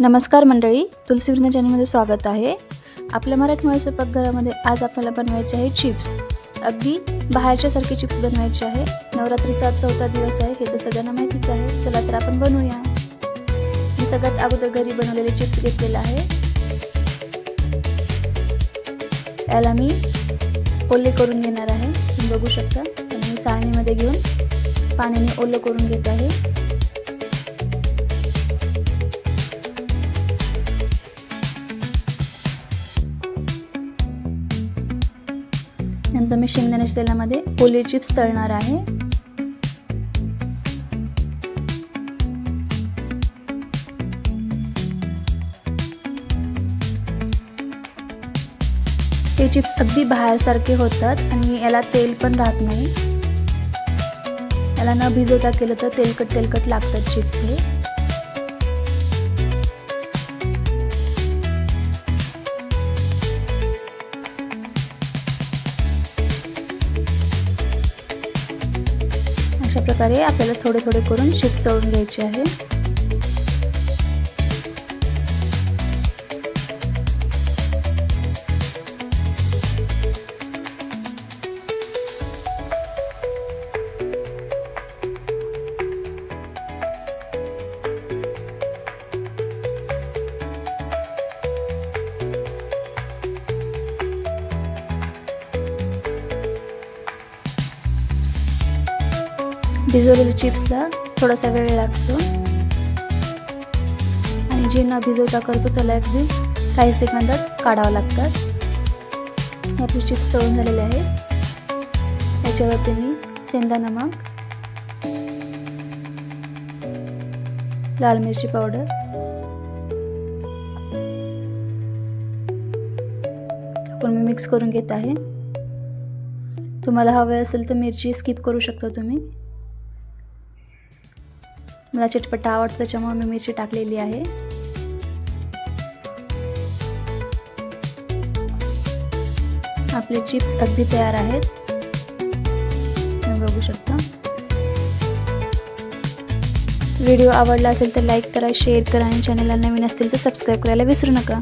नमस्कार मंडळी तुलसी वृंद चॅनलमध्ये स्वागत आहे. आपल्या मराठमोळ्या स्वयंपाकघरामध्ये आज आपल्याला बनवायचे आहे चिप्स अगदी बाहेरच्यासारखे चिप्स बनवायचे आहे. नवरात्रीचा आज चौथा दिवस आहे हे तर सगळ्यांना माहितीच आहे. चला तर आपण बनवूया. मी सगळ्यात अगोदर घरी बनवलेले चिप्स घेतलेले आहे. याला मी ओले करून घेणार आहे. तुम्ही बघू शकता. मी चाळणीमध्ये घेऊन पाण्याने ओलं करून घेत आहे. नंतर मी शेंगदाण्याच्या तेलामध्ये ओले चिप्स तळणार आहे. ते चिप्स अगदी बाहेरसारखे होतात आणि याला तेल पण राहत नाही. याला न भिजवता केलं तर तेलकट तेलकट लागतात चिप्स हे. अशा प्रकारे आपल्याला थोडे थोडे करून चिप्स तळून घ्यायचे आहे. भिजवलेल्या चिप्सला थोडासा वेळ लागतो. आणि जे न भिजवता करतो त्याला अगदी काही सेकंदात काढावं लागतात. आपले चिप्स तळून झालेले आहेत. याच्यावरती मी सेंदा नमक लाल मिरची पावडर टाकून मी मिक्स करून घेत आहे. तुम्हाला हवे असेल तर मिरची स्किप करू शकता तुम्ही. मला चटपटा आवडतं त्याच्यामुळे मी मिरची टाकलेली आहे. आपले चिप्स अगदी तयार आहेत. तुम्ही बघू शकता. व्हिडिओ आवडला असेल तर लाईक करा शेअर करा आणि चॅनलला नवीन असतील तर सबस्क्राईब करायला विसरू नका.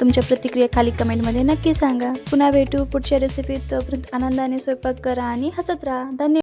तुमच्या प्रतिक्रिया खाली कमेंटमध्ये नक्की सांगा. पुन्हा भेटू पुढच्या रेसिपीत तोपर्यंत आनंदाने स्वयंपाक करा आणि हसत राहा. धन्यवाद.